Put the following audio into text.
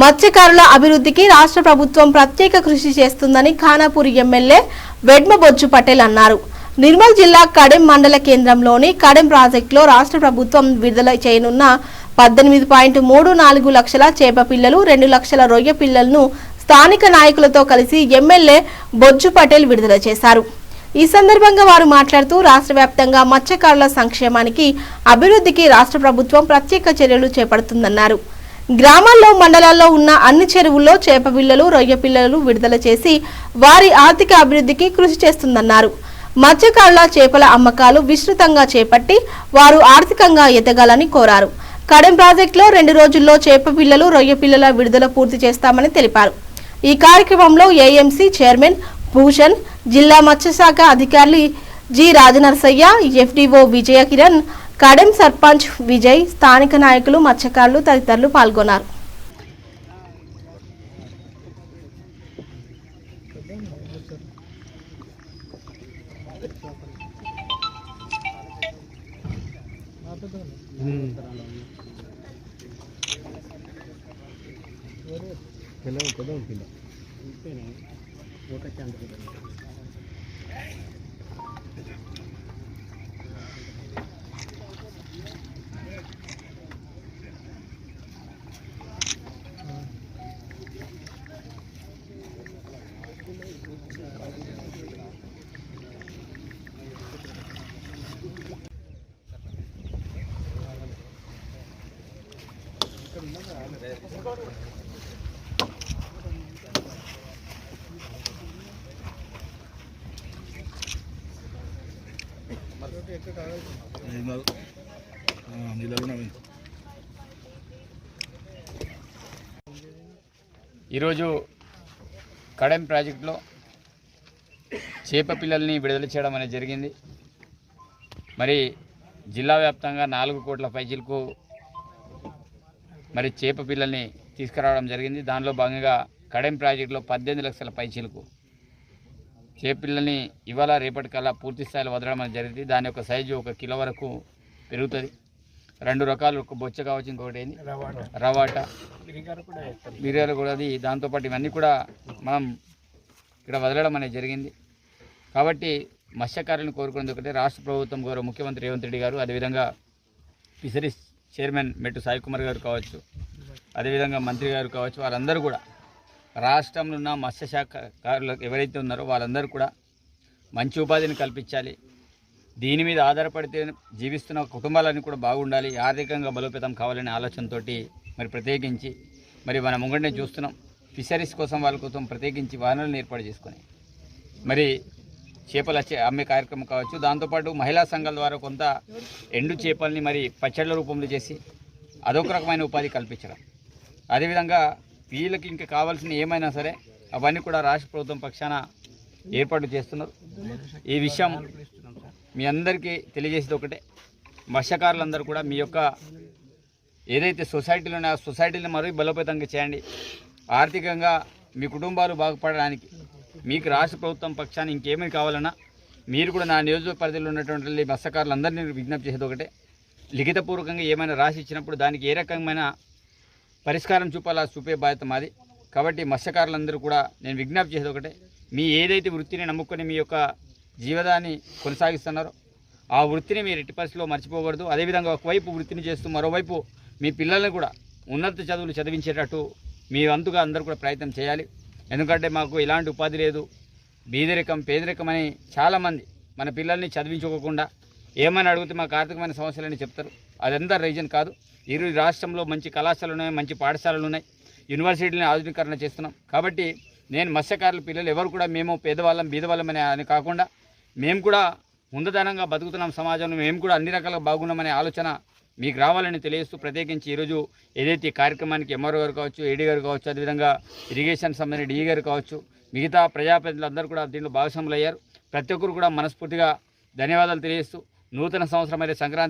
మత్స్యకారుల అభివృద్ధికి రాష్ట్ర ప్రభుత్వం ప్రత్యేక కృషి చేస్తుందని ఖానాపూర్ ఎమ్మెల్యే వెడ్మబొజ్జు పటేల్ అన్నారు. నిర్మల్ జిల్లా కడెం మండల కేంద్రంలోని కడెం ప్రాజెక్టులో రాష్ట్ర ప్రభుత్వం విడుదల చేయనున్న పద్దెనిమిది పాయింట్ మూడు నాలుగు లక్షల చేప పిల్లలు రెండు లక్షల రొయ్య పిల్లలను స్థానిక నాయకులతో కలిసి ఎమ్మెల్యే బొజ్జు పటేల్ విడుదల చేశారు. ఈ సందర్భంగా వారు మాట్లాడుతూ రాష్ట్ర వ్యాప్తంగా మత్స్యకారుల సంక్షేమానికి అభివృద్ధికి రాష్ట్ర ప్రభుత్వం ప్రత్యేక చర్యలు చేపడుతుందన్నారు. గ్రామాల్లో మండలాల్లో ఉన్న అన్ని చెరువుల్లో చేప పిల్లలు రొయ్య పిల్లలు విడుదల చేసి వారి ఆర్థిక అభివృద్ధికి కృషి చేస్తుందన్నారు. మత్స్యకారుల చేపల అమ్మకాలు విస్తృతంగా చేపట్టి వారు ఆర్థికంగా ఎదగాలని కోరారు. కడెం ప్రాజెక్టులో రెండు రోజుల్లో చేప పిల్లలు రొయ్య పిల్లల విడుదల పూర్తి చేస్తామని తెలిపారు. ఈ కార్యక్రమంలో ఏఎంసీ చైర్మన్ భూషణ్ జిల్లా మత్స్యశాఖ అధికారులు జి రాజనరసయ్య ఎఫ్డిఓ విజయ కిరణ్ కడెం సర్పంచ్ విజయ్ స్థానిక నాయకులు మత్స్యకారులు తదితరులు పాల్గొన్నారు. ఈరోజు కడెం ప్రాజెక్టులో చేప పిల్లల్ని విడుదల చేయడం అనేది జరిగింది. మరి జిల్లా వ్యాప్తంగా నాలుగు కోట్ల పైచీలకు మరి చేప పిల్లల్ని తీసుకురావడం జరిగింది. దానిలో భాగంగా కడెం ప్రాజెక్టులో పద్దెనిమిది లక్షల పైచీలకు చేప పిల్లల్ని ఇవాళ రేపటికల్లా పూర్తి స్థాయిలో వదలడం అనేది జరిగింది. దాని యొక్క సైజు ఒక కిలో వరకు పెరుగుతుంది. రెండు రకాలు ఒక బొచ్చ కావచ్చు ఇంకొకటి ఏంది? రవాటా. మిరియాలు కూడా అది. దాంతోపాటు ఇవన్నీ కూడా మనం ఇక్కడ వదలడం అనేది జరిగింది. కాబట్టి మత్స్యకారులను కోరుకునేది ఒకటే. రాష్ట్ర ప్రభుత్వం గౌరవ ముఖ్యమంత్రి రేవంత్ రెడ్డి గారు అదేవిధంగా ఫిషరీస్ చైర్మన్ మెట్టు సాయి కుమార్ గారు కావచ్చు అదేవిధంగా మంత్రి గారు కావచ్చు వారందరూ కూడా రాష్ట్రంలో ఉన్న మత్స్యశాఖకారులకు ఎవరైతే ఉన్నారో వాళ్ళందరూ కూడా మంచి ఉపాధిని కల్పించాలి. దీని మీద ఆధారపడితే జీవిస్తున్న కుటుంబాలన్నీ కూడా బాగుండాలి ఆర్థికంగా బలోపేతం కావాలనే ఆలోచనతోటి మరి ప్రత్యేకించి మరి మన ముంగడినే చూస్తున్నాం. ఫిషరీస్ కోసం వాళ్ళ కోసం ప్రత్యేకించి వాహనాలను ఏర్పాటు చేసుకొని. మరి చేపలు వచ్చే అమ్మే కార్యక్రమం కావచ్చు. దాంతోపాటు మహిళా సంఘాల ద్వారా కొంత ఎండు చేపల్ని మరి పచ్చళ్ళ రూపంలో చేసి అదొక రకమైన ఉపాధి కల్పించడం. అదేవిధంగా వీళ్ళకి ఇంకా కావాల్సిన ఏమైనా సరే అవన్నీ కూడా రాష్ట్ర ప్రభుత్వం పక్షాన ఏర్పాటు చేస్తున్నారు. ఈ విషయం మీ అందరికీ తెలియజేసేది ఒకటే. మత్స్యకారులందరూ కూడా మీ యొక్క ఏదైతే సొసైటీలో ఉన్నాయో ఆ సొసైటీని మరీ బలోపేతంగా చేయండి. ఆర్థికంగా మీ కుటుంబాలు బాగుపడడానికి మీకు రాష్ట్ర ప్రభుత్వం పక్షాన్ని ఇంకేమీ కావాలన్నా మీరు కూడా నా నియోజక పరిధిలో ఉన్నటువంటి మత్స్యకారులందరినీ విజ్ఞప్తి చేసేది ఒకటే. లిఖితపూర్వకంగా ఏమైనా రాసి ఇచ్చినప్పుడు దానికి ఏ రకమైన పరిష్కారం చూపాలా చూపే బాధ్యత మాది. కాబట్టి మత్స్యకారులందరూ కూడా నేను విజ్ఞప్తి చేసేది ఒకటే. మీ ఏదైతే వృత్తిని నమ్ముకొని మీ యొక్క జీవనాన్ని కొనసాగిస్తున్నారో ఆ వృత్తిని మీరు ఎట్టి పరిస్థితిలో మర్చిపోకూడదు. అదేవిధంగా ఒకవైపు వృత్తిని చేస్తూ మరోవైపు మీ పిల్లల్ని కూడా ఉన్నత చదువులు చదివించేటట్టు మీ వంతుగా అందరూ కూడా ప్రయత్నం చేయాలి. ఎందుకంటే మాకు ఎలాంటి ఉపాధి లేదు. బీదరికం పేదరికం అని చాలామంది మన పిల్లల్ని చదివించుకోకుండా ఏమైనా అడిగితే మాకు ఆర్థికమైన సమస్యలని చెప్తారు. అదంతా రీజన్ కాదు. ఇరు రాష్ట్రంలో మంచి కళాశాలలు ఉన్నాయి మంచి పాఠశాలలు ఉన్నాయి. యూనివర్సిటీలని ఆధునీకరణ చేస్తున్నాం. కాబట్టి నేను మత్స్యకారుల పిల్లలు ఎవరు కూడా మేము పేదవాళ్ళం బీదవాళ్ళమనే అని కాకుండా మేము కూడా ముందదనంగా బతుకుతున్నాం సమాజంలో. మేము కూడా అన్ని రకాలుగా బాగున్నామనే ఆలోచన మీకు రావాలని తెలియస్తూ ప్రత్యేకించి ఈరోజు ఏదైతే ఈ కార్యక్రమానికి ఎంఆర్ఓ గారు కావచ్చు ఏడీ గారు కావచ్చు అదేవిధంగా ఇరిగేషన్ సంబంధించిన డిఈ గారు కావచ్చు మిగతా ప్రజాప్రతినిధులందరూ కూడా దీంట్లో భాగస్వాములు అయ్యారు ప్రతి ఒక్కరు కూడా మనస్ఫూర్తిగా ధన్యవాదాలు తెలియస్తూ నూతన సంవత్సరం అయితే సంక్రాంతి